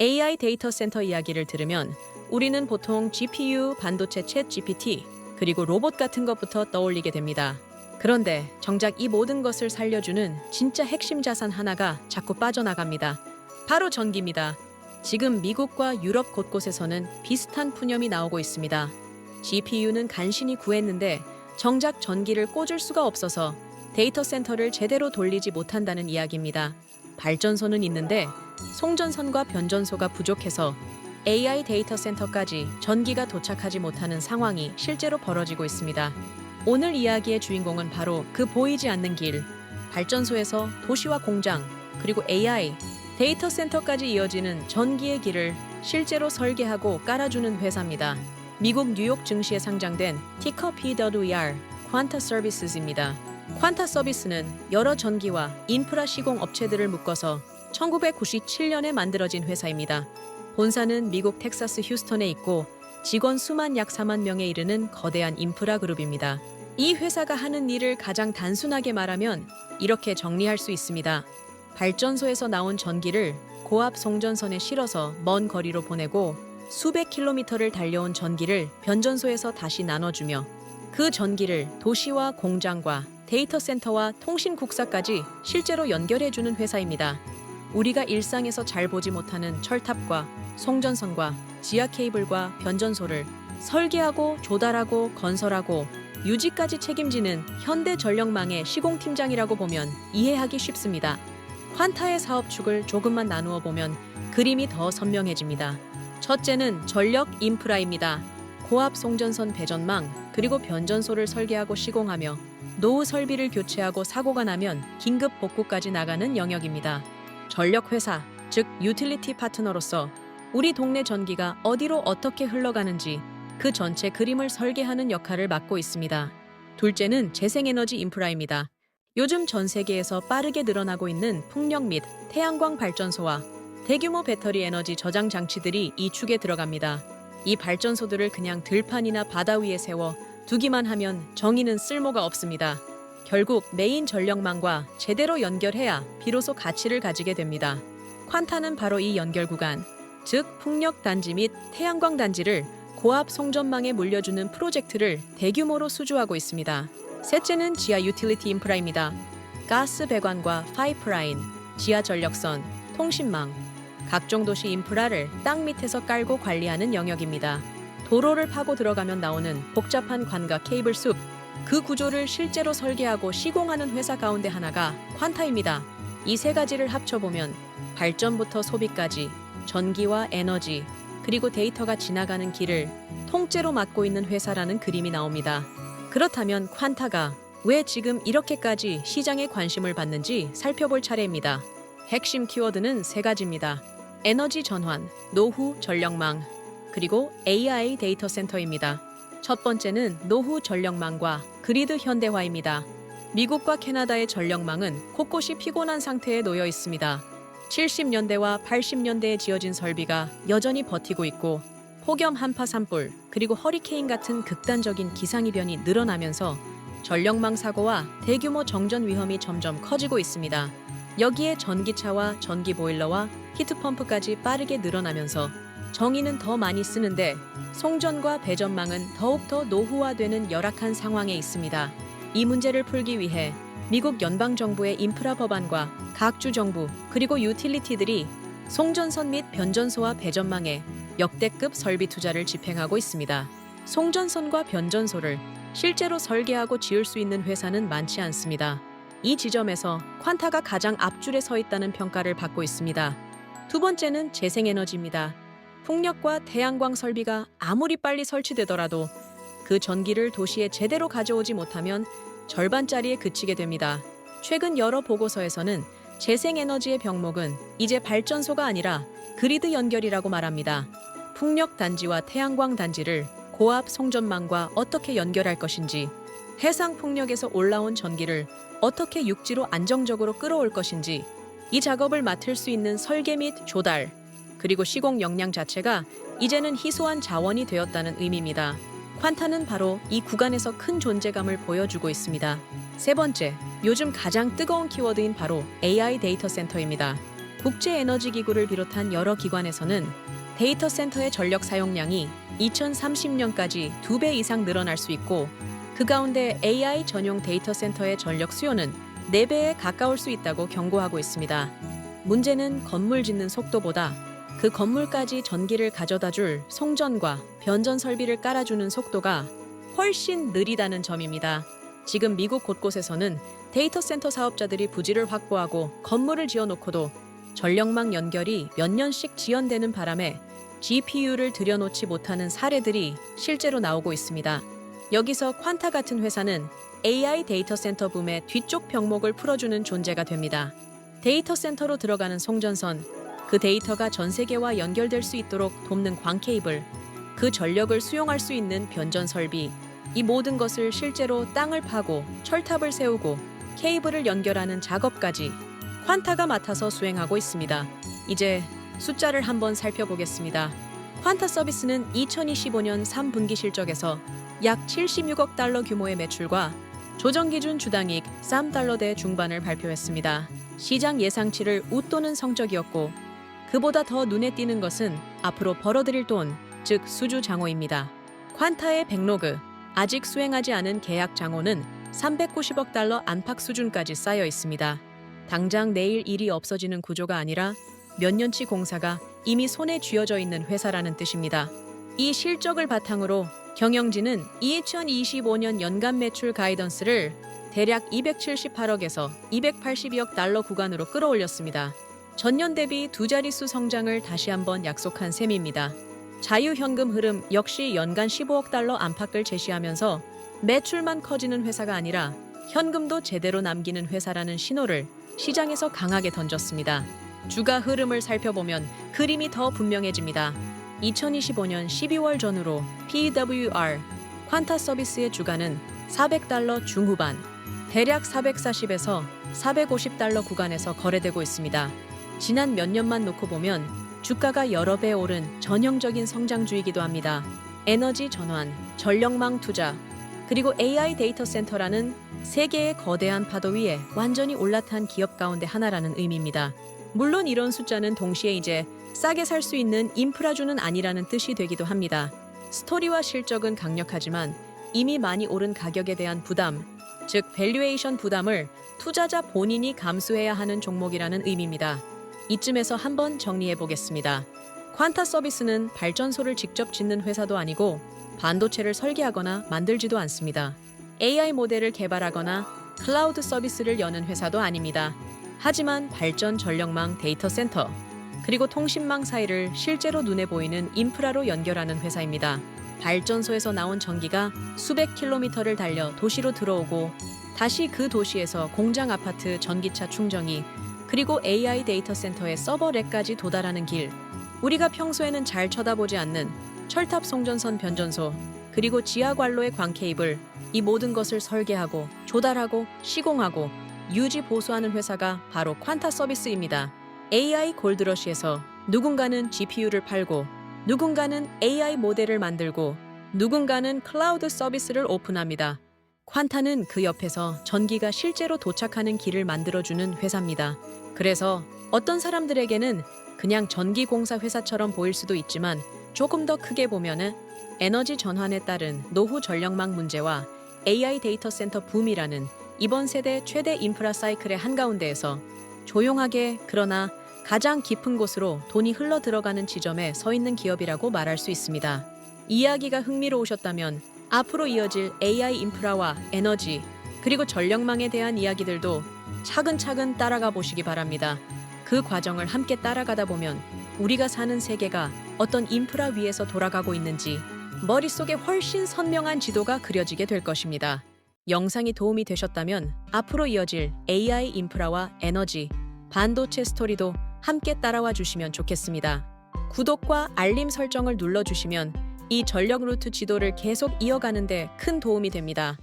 AI 데이터 센터 이야기를 들으면 우리는 보통 GPU, 반도체 챗 GPT, 그리고 로봇 같은 것부터 떠올리게 됩니다. 그런데 정작 이 모든 것을 살려주는 진짜 핵심 자산 하나가 자꾸 빠져나갑니다. 바로 전기입니다. 지금 미국과 유럽 곳곳에서는 비슷한 푸념이 나오고 있습니다. GPU는 간신히 구했는데 정작 전기를 꽂을 수가 없어서 데이터 센터를 제대로 돌리지 못한다는 이야기입니다. 발전소는 있는데 송전선과 변전소가 부족해서 AI 데이터 센터까지 전기가 도착하지 못하는 상황이 실제로 벌어지고 있습니다. 오늘 이야기의 주인공은 바로 그 보이지 않는 길, 발전소에서 도시와 공장, 그리고 AI, 데이터 센터까지 이어지는 전기의 길을 실제로 설계하고 깔아주는 회사입니다. 미국 뉴욕 증시에 상장된 티커 PWR 퀀타 서비스입니다. 퀀타 서비스는 여러 전기와 인프라 시공 업체들을 묶어서 1997년에 만들어진 회사입니다. 본사는 미국 텍사스 휴스턴에 있고 직원 수만 약 4만 명에 이르는 거대한 인프라 그룹입니다. 이 회사가 하는 일을 가장 단순하게 말하면 이렇게 정리할 수 있습니다. 발전소에서 나온 전기를 고압 송전선에 실어서 먼 거리로 보내고 수백 킬로미터를 달려온 전기를 변전소에서 다시 나눠주며 그 전기를 도시와 공장과 데이터 센터와 통신 국사까지 실제로 연결해주는 회사입니다. 우리가 일상에서 잘 보지 못하는 철탑과 송전선과 지하 케이블과 변전소를 설계하고 조달하고 건설하고 유지까지 책임지는 현대 전력망의 시공팀장이라고 보면 이해하기 쉽습니다. 환타의 사업축을 조금만 나누어 보면 그림이 더 선명해집니다. 첫째는 전력 인프라입니다. 고압 송전선 배전망 그리고 변전소를 설계하고 시공하며 노후 설비를 교체하고 사고가 나면 긴급 복구까지 나가는 영역입니다. 전력 회사, 즉 유틸리티 파트너로서 우리 동네 전기가 어디로 어떻게 흘러가는지 그 전체 그림을 설계하는 역할을 맡고 있습니다. 둘째는 재생에너지 인프라입니다. 요즘 전 세계에서 빠르게 늘어나고 있는 풍력 및 태양광 발전소와 대규모 배터리 에너지 저장 장치들이 이 축에 들어갑니다. 이 발전소들을 그냥 들판이나 바다 위에 세워 두기만 하면 정의는 쓸모가 없습니다. 결국 메인 전력망과 제대로 연결해야 비로소 가치를 가지게 됩니다. 퀀타는 바로 이 연결 구간, 즉 풍력 단지 및 태양광 단지를 고압 송전망에 물려주는 프로젝트를 대규모로 수주하고 있습니다. 셋째는 지하 유틸리티 인프라입니다. 가스 배관과 파이프라인, 지하 전력선, 통신망, 각종 도시 인프라를 땅 밑에서 깔고 관리하는 영역입니다. 도로를 파고 들어가면 나오는 복잡한 관과 케이블 숲, 그 구조를 실제로 설계하고 시공하는 회사 가운데 하나가 퀀타입니다. 이 세 가지를 합쳐보면 발전부터 소비까지 전기와 에너지, 그리고 데이터가 지나가는 길을 통째로 맡고 있는 회사라는 그림이 나옵니다. 그렇다면 퀀타가 왜 지금 이렇게까지 시장에 관심을 받는지 살펴볼 차례입니다. 핵심 키워드는 세 가지입니다. 에너지 전환, 노후 전력망, 그리고 AI 데이터 센터입니다. 첫 번째는 노후 전력망과 그리드 현대화입니다. 미국과 캐나다의 전력망은 곳곳이 피곤한 상태에 놓여 있습니다. 70년대와 80년대에 지어진 설비가 여전히 버티고 있고 폭염 한파 산불 그리고 허리케인 같은 극단적인 기상이변이 늘어나면서 전력망 사고와 대규모 정전 위험이 점점 커지고 있습니다. 여기에 전기차와 전기 보일러와 히트펌프까지 빠르게 늘어나면서 정의는 더 많이 쓰는데 송전과 배전망은 더욱더 노후화되는 열악한 상황에 있습니다. 이 문제를 풀기 위해 미국 연방 정부의 인프라 법안과 각 주 정부 그리고 유틸리티들이 송전선 및 변전소와 배전망에 역대급 설비 투자를 집행하고 있습니다. 송전선과 변전소를 실제로 설계하고 지을 수 있는 회사는 많지 않습니다. 이 지점에서 퀀타가 가장 앞줄에 서 있다는 평가를 받고 있습니다. 두 번째는 재생에너지입니다. 풍력과 태양광 설비가 아무리 빨리 설치되더라도 그 전기를 도시에 제대로 가져오지 못하면 절반짜리에 그치게 됩니다. 최근 여러 보고서에서는 재생에너지의 병목은 이제 발전소가 아니라 그리드 연결이라고 말합니다. 풍력 단지와 태양광 단지를 고압 송전망과 어떻게 연결할 것인지, 해상 풍력에서 올라온 전기를 어떻게 육지로 안정적으로 끌어올 것인지, 이 작업을 맡을 수 있는 설계 및 조달, 그리고 시공 역량 자체가 이제는 희소한 자원이 되었다는 의미입니다. 퀀타는 바로 이 구간에서 큰 존재감을 보여주고 있습니다. 세 번째, 요즘 가장 뜨거운 키워드인 바로 AI 데이터 센터입니다. 국제 에너지 기구를 비롯한 여러 기관에서는 데이터 센터의 전력 사용량이 2030년까지 두배 이상 늘어날 수 있고 그 가운데 AI 전용 데이터 센터의 전력 수요는 4배에 가까울 수 있다고 경고하고 있습니다. 문제는 건물 짓는 속도보다 그 건물까지 전기를 가져다 줄 송전과 변전 설비를 깔아주는 속도가 훨씬 느리다는 점입니다. 지금 미국 곳곳에서는 데이터 센터 사업자들이 부지를 확보하고 건물을 지어놓고도 전력망 연결이 몇 년씩 지연되는 바람에 GPU를 들여놓지 못하는 사례들이 실제로 나오고 있습니다. 여기서 퀀타 같은 회사는 AI 데이터 센터 붐의 뒤쪽 병목을 풀어주는 존재가 됩니다. 데이터 센터로 들어가는 송전선, 그 데이터가 전 세계와 연결될 수 있도록 돕는 광 케이블, 그 전력을 수용할 수 있는 변전 설비, 이 모든 것을 실제로 땅을 파고 철탑을 세우고 케이블을 연결하는 작업까지 퀀타가 맡아서 수행하고 있습니다. 이제 숫자를 한번 살펴보겠습니다. 퀀타 서비스는 2025년 3분기 실적에서 약 76억 달러 규모의 매출과 조정 기준 주당익 3달러대 중반을 발표했습니다. 시장 예상치를 웃도는 성적이었고 그보다 더 눈에 띄는 것은 앞으로 벌어들일 돈, 즉 수주 장호입니다. 퀀타의 백로그, 아직 수행하지 않은 계약 장호는 390억 달러 안팎 수준까지 쌓여 있습니다. 당장 내일 일이 없어지는 구조가 아니라 몇 년치 공사가 이미 손에 쥐어져 있는 회사라는 뜻입니다. 이 실적을 바탕으로 경영진은 2025년 연간 매출 가이던스를 대략 278억에서 282억 달러 구간으로 끌어올렸습니다. 전년 대비 두 자릿수 성장을 다시 한번 약속한 셈입니다. 자유현금 흐름 역시 연간 15억 달러 안팎을 제시하면서 매출만 커지는 회사가 아니라 현금도 제대로 남기는 회사라는 신호를 시장에서 강하게 던졌습니다. 주가 흐름을 살펴보면 그림이 더 분명해집니다. 2025년 12월 전후로 PWR 퀀타 서비스의 주가는 400달러 중후반, 대략 440에서 450달러 구간에서 거래되고 있습니다. 지난 몇 년만 놓고 보면 주가가 여러 배 오른 전형적인 성장주이기도 합니다. 에너지 전환, 전력망 투자, 그리고 AI 데이터 센터라는 세계의 거대한 파도 위에 완전히 올라탄 기업 가운데 하나라는 의미입니다. 물론 이런 숫자는 동시에 이제 싸게 살 수 있는 인프라주는 아니라는 뜻이 되기도 합니다. 스토리와 실적은 강력하지만 이미 많이 오른 가격에 대한 부담, 즉 밸류에이션 부담을 투자자 본인이 감수해야 하는 종목이라는 의미입니다. 이쯤에서 한번 정리해 보겠습니다. 퀀타 서비스는 발전소를 직접 짓는 회사도 아니고 반도체를 설계하거나 만들지도 않습니다. AI 모델을 개발하거나 클라우드 서비스를 여는 회사도 아닙니다. 하지만 발전 전력망 데이터 센터 그리고 통신망 사이를 실제로 눈에 보이는 인프라로 연결하는 회사입니다. 발전소에서 나온 전기가 수백 킬로미터를 달려 도시로 들어오고 다시 그 도시에서 공장 아파트 전기차 충전이 그리고 AI 데이터 센터의 서버 렉까지 도달하는 길. 우리가 평소에는 잘 쳐다보지 않는 철탑 송전선 변전소 그리고 지하 관로의 광 케이블 이 모든 것을 설계하고 조달하고 시공하고 유지 보수하는 회사가 바로 퀀타 서비스입니다. AI 골드러시에서 누군가는 GPU를 팔고 누군가는 AI 모델을 만들고 누군가는 클라우드 서비스를 오픈합니다. 퀀타는 그 옆에서 전기가 실제로 도착하는 길을 만들어주는 회사입니다. 그래서 어떤 사람들에게는 그냥 전기공사 회사처럼 보일 수도 있지만 조금 더 크게 보면은 에너지 전환에 따른 노후 전력망 문제와 AI 데이터 센터 붐이라는 이번 세대 최대 인프라 사이클의 한가운데에서 조용하게 그러나 가장 깊은 곳으로 돈이 흘러 들어가는 지점에 서 있는 기업이라고 말할 수 있습니다. 이야기가 흥미로우셨다면 앞으로 이어질 AI 인프라와 에너지 그리고 전력망에 대한 이야기들도 차근차근 따라가 보시기 바랍니다. 그 과정을 함께 따라가다 보면 우리가 사는 세계가 어떤 인프라 위에서 돌아가고 있는지 머릿속에 훨씬 선명한 지도가 그려지게 될 것입니다. 영상이 도움이 되셨다면 앞으로 이어질 AI 인프라와 에너지, 반도체 스토리도 함께 따라와 주시면 좋겠습니다. 구독과 알림 설정을 눌러주시면 이 전력 루트 지도를 계속 이어가는데 큰 도움이 됩니다.